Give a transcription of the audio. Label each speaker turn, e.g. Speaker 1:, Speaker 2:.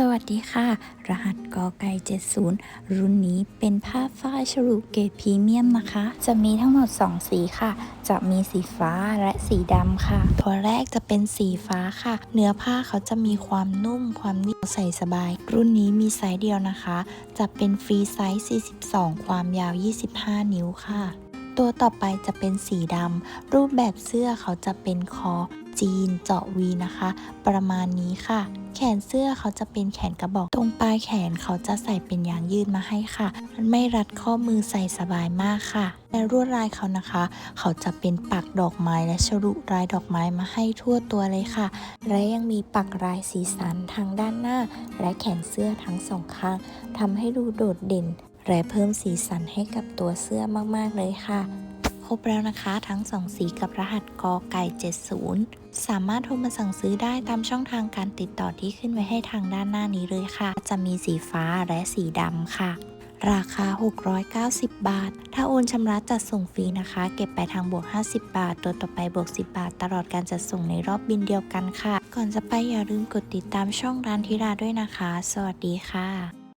Speaker 1: สวัสดีค่ะ รหัสกอไก่ 70 รุ่นนี้เป็นผ้าฝ้ายฉลุเกรดพรีเมียมนะคะ จะมีทั้งหมด 2 สีค่ะ จะมีสีฟ้าและสีดำค่ะ ตัวแรกจะเป็นสีฟ้าค่ะ เนื้อผ้าเขาจะมีความนุ่มความนิ่มใส่สบาย รุ่นนี้มีไซส์เดียวนะคะ จะเป็นฟรีไซส์ 42 ความยาว 25 นิ้วค่ะ ตัวต่อไปจะเป็นสีดำรูปแบบเสื้อเขาจะเป็นคอจีนเจาะวีนะคะ ประมาณนี้ค่ะ แขนเสื้อเขาจะเป็นแขนกระบอก ตรงปลายแขนเขาจะใส่เป็นยางยืดมาให้ค่ะ มันไม่รัดข้อมือใส่สบายมากค่ะและลวดลายเขานะคะ เขาจะเป็นปักดอกไม้และฉลุลายดอกไม้มาให้ทั่วตัวเลยค่ะ และยังมีปักลายสีสันทางด้านหน้า และแขนเสื้อทั้งสองข้างทำให้ดูโดดเด่น และเพิ่มสีสันให้กับตัวเสื้อมากๆเลยค่ะ ครบแล้วนะคะทั้ง 2 สีกับรหัสกอไก่ 70 สามารถโทรมาสั่งซื้อได้ตามช่องทางการติดต่อที่ขึ้นไว้ให้ทางด้านหน้านี้เลยค่ะ จะมีสีฟ้าและสีดำค่ะราคา 690 บาท ถ้าโอนชำระจัดส่งฟรีนะคะ เก็บไปทางบวก 50 บาท ตัวต่อไปบวก 10 บาท ตลอดการจัดส่งในรอบบินเดียวกันค่ะ ก่อนจะไปอย่าลืมกดติดตามช่องร้านธิราด้วยนะคะ สวัสดีค่ะ